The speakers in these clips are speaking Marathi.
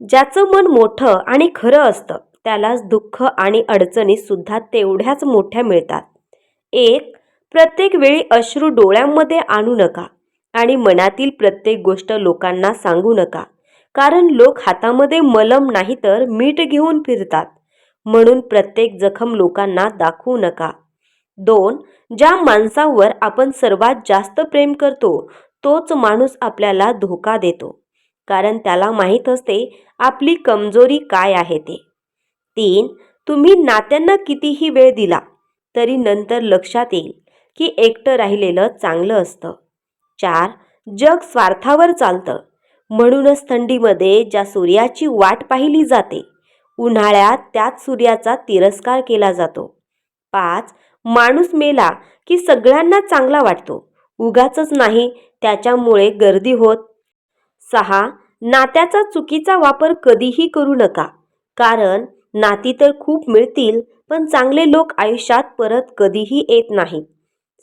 ज्याचं मन मोठं आणि खरं असतं त्यालाच दुःख आणि अडचणी सुद्धा तेवढ्याच मोठ्या मिळतात. एक प्रत्येक वेळी अश्रू डोळ्यांमध्ये आणू नका आणि मनातील प्रत्येक गोष्ट लोकांना सांगू नका. कारण लोक हातामध्ये मलम नाही तर मीठ घेऊन फिरतात. म्हणून प्रत्येक जखम लोकांना दाखवू नका. दोन ज्या माणसावर आपण सर्वात जास्त प्रेम करतो तोच माणूस आपल्याला धोका देतो. कारण त्याला माहीत असते आपली कमजोरी काय आहे ते. तीन तुम्ही नात्यांना कितीही वेळ दिला तरी नंतर लक्षात येईल की एकटं राहिलेलं चांगलं असतं. चार जग स्वार्थावर चालतं. म्हणूनच थंडीमध्ये ज्या सूर्याची वाट पाहिली जाते उन्हाळ्यात त्याच सूर्याचा तिरस्कार केला जातो. पाच माणूस मेला की सगळ्यांना चांगला वाटतो. उगाचच नाही त्याच्यामुळे गर्दी होत सहा नात्याचा चुकीचा वापर कधीही करू नका. कारण नाती तर खूप मिळतील पण चांगले लोक आयुष्यात परत कधीही येत नाहीत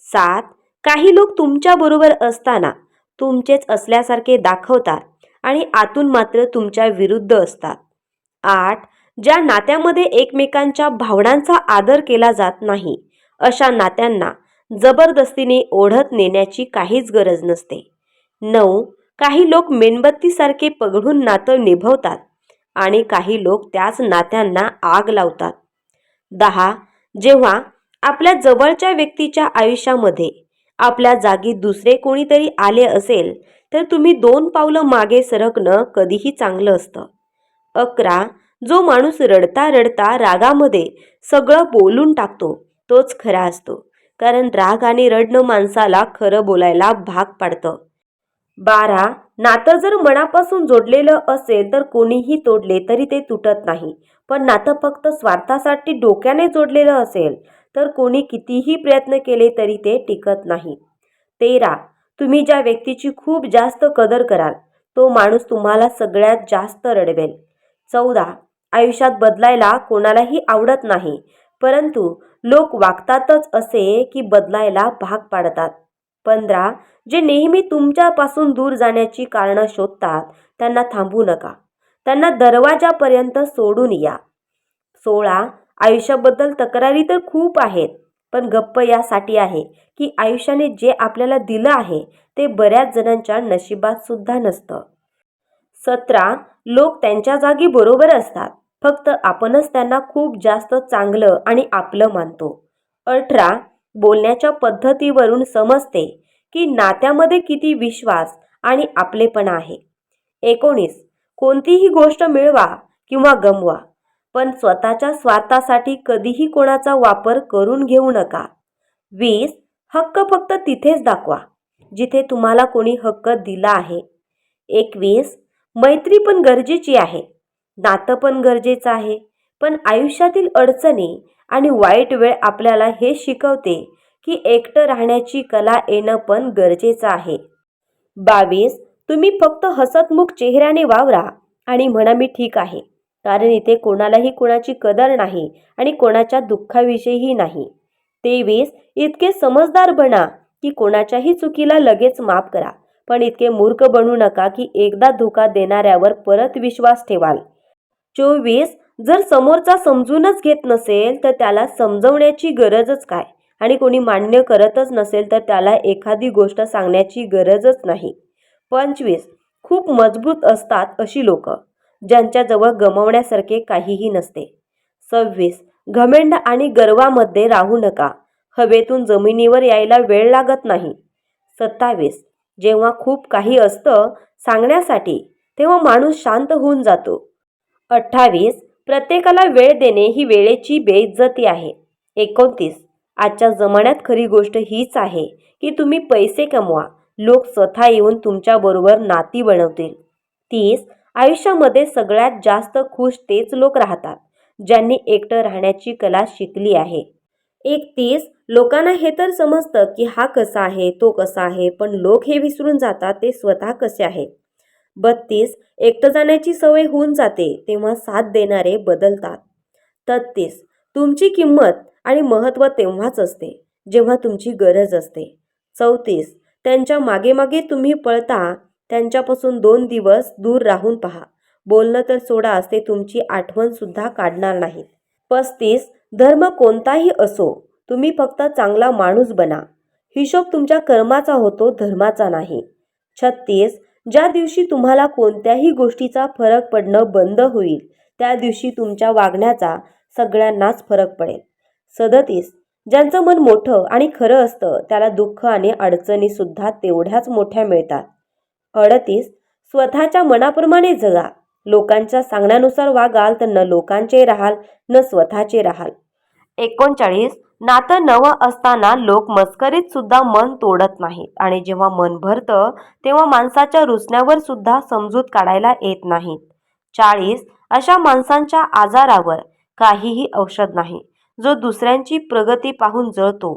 सात काही लोक तुमच्याबरोबर असताना तुमचेच असल्यासारखे दाखवतात आणि आतून मात्र तुमच्या विरुद्ध असतात. आठ ज्या नात्यामध्ये एकमेकांच्या भावनांचा आदर केला जात नाही अशा नात्यांना जबरदस्तीने ओढत नेण्याची काहीच गरज नसते. नऊ काही लोक मेणबत्तीसारखे पगडून नातं निभवतात आणि काही लोक त्याच नात्यांना आग लावतात. दहा जेव्हा आपल्या जवळच्या व्यक्तीच्या आयुष्यामध्ये आपल्या जागी दुसरे कोणीतरी आले असेल तर तुम्ही दोन पावलं मागे सरकणं कधीही चांगलं असतं. अकरा जो माणूस रडता रडता रागामध्ये सगळं बोलून टाकतो तोच खरा असतो. कारण राग आणि रडणं माणसाला खरं बोलायला भाग पाडतं. बारा नातं जर मनापासून जोडलेलं असेल तर कोणीही तोडले तरी ते तुटत नाही. पण नातं फक्त स्वार्थासाठी डोक्याने जोडलेलं असेल तर कोणी कितीही प्रयत्न केले तरी ते टिकत नाही. तेरा तुम्ही ज्या व्यक्तीची खूप जास्त कदर कराल तो माणूस तुम्हाला सगळ्यात जास्त रडवेल. चौदा आयुष्यात बदलायला कोणालाही आवडत नाही परंतु लोक वागतातच असे की बदलायला भाग पाडतात. पंधरा जे नेहमी तुमच्यापासून दूर जाण्याची कारणं शोधतात त्यांना थांबू नका. त्यांना दरवाजापर्यंत सोडून या. सोळा आयुष्याबद्दल तक्रारी तर खूप आहेत पण गप्प यासाठी आहे की आयुष्याने जे आपल्याला दिलं आहे ते बऱ्याच जणांच्या नशिबात सुद्धा नसतं. सतरा लोक त्यांच्या जागी बरोबर असतात. फक्त आपणच त्यांना खूप जास्त चांगलं आणि आपलं मानतो. अठरा बोलण्याच्या पद्धतीवरून समजते की नात्यामध्ये किती विश्वास आणि आपलेपणा आहे. एकोणीस. कोणतीही गोष्ट मिळवा किंवा गमवा पण स्वतःच्या स्वार्थासाठी कधीही कोणाचा वापर करून घेऊ नका. वीस. हक्क फक्त तिथेच दाखवा जिथे तुम्हाला कोणी हक्क दिला आहे. एकवीस. मैत्री पण गरजेची आहे. नातं पण गरजेचं आहे. पण आयुष्यातील अडचणी आणि वाईट वेळ आपल्याला हे शिकवते की एकटं राहण्याची कला येणं पण गरजेचं आहे. बावीस तुम्ही फक्त हसतमुख चेहऱ्याने वावरा आणि म्हणा मी ठीक आहे. कारण इथे कोणालाही कोणाची कदर नाही आणि कोणाच्या दुःखाविषयीही नाही. तेवीस इतके समजदार बना की कोणाच्याही चुकीला लगेच माफ करा. पण इतके मूर्ख बनू नका की एकदा धोका देणाऱ्यावर परत विश्वास ठेवाल. चोवीस जर समोरचा समजूनच घेत नसेल तर त्याला समजवण्याची गरजच काय? आणि कोणी मान्य करतच नसेल तर त्याला एखादी गोष्ट सांगण्याची गरजच नाही. पंचवीस. खूप मजबूत असतात अशी लोक ज्यांच्याजवळ गमवण्यासारखे काहीही नसते. सव्वीस. घमेंड आणि गर्वामध्ये राहू नका. हवेतून जमिनीवर यायला वेळ लागत नाही. सत्तावीस. जेव्हा खूप काही असतं सांगण्यासाठी तेव्हा माणूस शांत होऊन जातो. अठ्ठावीस. प्रत्येकाला वेळ देणे ही वेळेची बेइज्जती आहे. एकोणतीस. आजच्या जमान्यात खरी गोष्ट हीच आहे की तुम्ही पैसे कमवा. लोक स्वतः येऊन तुमच्याबरोबर नाती बनवतील. तीस. आयुष्यामध्ये सगळ्यात जास्त खुश तेच लोक राहतात ज्यांनी एकटं राहण्याची कला शिकली आहे. एकतीस. लोकांना हे तर समजतं की हा कसा आहे तो कसा आहे पण लोक हे विसरून जातात ते स्वतः कसे आहेत. बत्तीस एकटं जाण्याची सवय होऊन जाते तेव्हा साथ देणारे बदलतात. तत्तीस तुमची किंमत आणि महत्त्व तेव्हाच असते जेव्हा तुमची गरज असते. चौतीस त्यांच्या मागे मागे तुम्ही पळता त्यांच्यापासून दोन दिवस दूर राहून पहा. बोलणं तर सोडाच ते तुमची आठवणसुद्धा काढणार नाहीत. पस्तीस धर्म कोणताही असो तुम्ही फक्त चांगला माणूस बना. हिशोब तुमच्या कर्माचा होतो धर्माचा नाही. छत्तीस ज्या दिवशी तुम्हाला कोणत्याही गोष्टीचा फरक पडणं बंद होईल त्या दिवशी तुमच्या वागण्याचा सगळ्यांनाच फरक पडेल. सदतीस ज्यांचं मन मोठं आणि खरं असतं त्याला दुःख आणि अडचणीसुद्धा तेवढ्याच मोठ्या मिळतात. अडतीस स्वतःच्या मनाप्रमाणे जगा. लोकांच्या सांगण्यानुसार वागाल तर न लोकांचे राहाल न स्वतःचे राहाल. एकोणचाळीस नातं नवं असताना लोक मस्करीत सुद्धा मन तोडत नाहीत. आणि जेव्हा मन भरतं तेव्हा माणसाच्या रुसण्यावर सुद्धा समजूत काढायला येत नाहीत. चाळीस अशा माणसांच्या आजारावर काहीही औषध नाही जो दुसऱ्यांची प्रगती पाहून जळतो.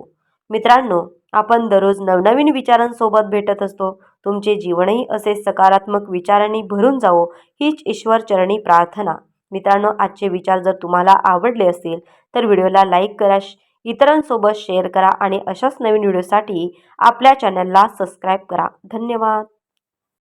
मित्रांनो आपण दररोज नवनवीन विचारांसोबत भेटत असतो. तुमचे जीवनही असे सकारात्मक विचारांनी भरून जावो हीच ईश्वरचरणी प्रार्थना. मित्रांनो आजचे विचार जर तुम्हाला आवडले असतील तर व्हिडिओला लाईक करा इतरांसोबत शेअर करा आणि अशाच नवीन व्हिडिओसाठी आपल्या चॅनलला सबस्क्राईब करा. धन्यवाद.